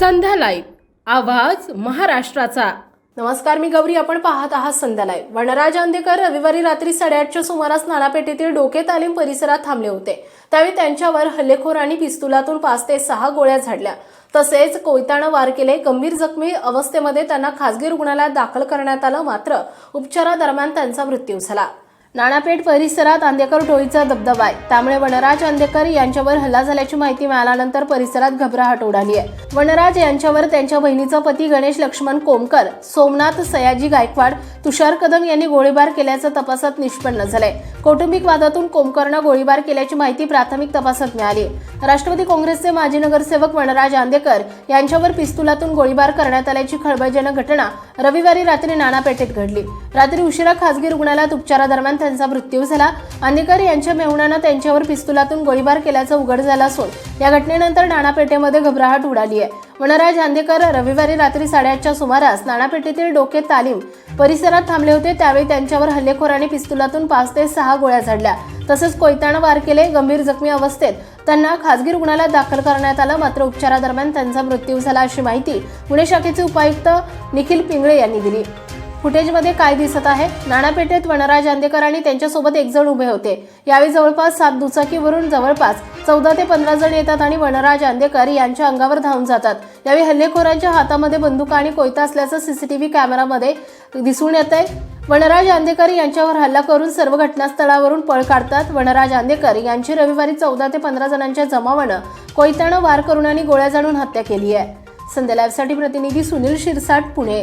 संध्या live. आवाज महाराष्ट्राचा. नमस्कार मी गौरी. आपण पाहत आहात संध्या लाईव्ह. वनराज आंदेकर रविवारी रात्री साडेआठच्या सुमारास नाणापेठेतील डोके तालीम परिसरात थांबले होते. त्यावेळी त्यांच्यावर हल्लेखोरांनी पिस्तुलातून पाच ते सहा गोळ्या झाडल्या. तसेच कोयतानं वार केले. गंभीर जखमी अवस्थेमध्ये त्यांना खासगी रुग्णालयात दाखल करण्यात आलं. मात्र उपचारादरम्यान त्यांचा मृत्यू झाला. नाणापेठ परिसरात आंदेकर टोळीचा दबदबा आहे. त्यामुळे वनराज आंदेकर यांच्यावर हल्ला झाल्याची माहिती मिळाल्यानंतर परिसरात घबराहट उडाली आहे. वनराज यांच्यावर त्यांच्या बहिणीचा पती गणेश लक्ष्मण कोमकर सोमनाथ सयाजी गायकवाड तुषार कदम यांनी गोळीबार केल्याचं तपासात निष्पन्न झालंय. कौटुंबिक वादातून कोमकरनं गोळीबार केल्याची माहिती प्राथमिक तपासात मिळाली. राष्ट्रवादी काँग्रेसचे माजी नगरसेवक वनराज आंदेकर यांच्यावर पिस्तुलातून गोळीबार करण्यात आल्याची खळबळजनक घटना रविवारी रात्री नाणापेठेत घडली. रात्री उशिरा खासगी रुग्णालयात उपचारादरम्यान त्यांचा मृत्यू झाला. आंदेकर यांच्या मेहुणानं त्यांच्यावर पिस्तुलातून गोळीबार केल्याचं उघड झालं असून या घटनेनंतर नाणापेठेमध्ये घबराहट उडाली आहे. वनराज आंदेकर रविवारी रात्री साडेआठच्या सुमारास नाणापेठेतील डोके तालीम परिसरात थांबले होते. त्यावेळी त्यांच्यावर हल्लेखोरांनी पिस्तुलातून पाच ते सहा गोळ्या झाडल्या. तसंच कोयतानं वार केले. गंभीर जखमी अवस्थेत त्यांना खासगी रुग्णालयात दाखल करण्यात आलं. मात्र उपचारादरम्यान त्यांचा मृत्यू झाला अशी माहिती पुणे शाखेचे उपायुक्त निखिल पिंगळे यांनी दिली. फुटेजमध्ये काय दिसत आहे? नाणापेठेत वनराज आंदेकर आणि त्यांच्यासोबत एक जण उभे होते. यावेळी जवळपास सात दुचाकीवरून जवळपास चौदा ते पंधरा जण येतात आणि वनराज आंदेकर यांच्या अंगावर धावून जातात. यावेळी हल्लेखोरांच्या हातामध्ये बंदुका आणि कोयता असल्याचं सीसीटीव्ही कॅमेरामध्ये दिसून येत आहे वनराज आंदेकर यांच्यावर हल्ला करून सर्व घटनास्थळावरून पळ काढतात. वनराज आंदेकर यांची रविवारी चौदा ते पंधरा जणांच्या जमावानं कोयत्यानं वार करून आणि गोळ्या जाणून हत्या केली आहे. संध्या लाईव्हसाठी प्रतिनिधी सुनील शिरसाट पुणे.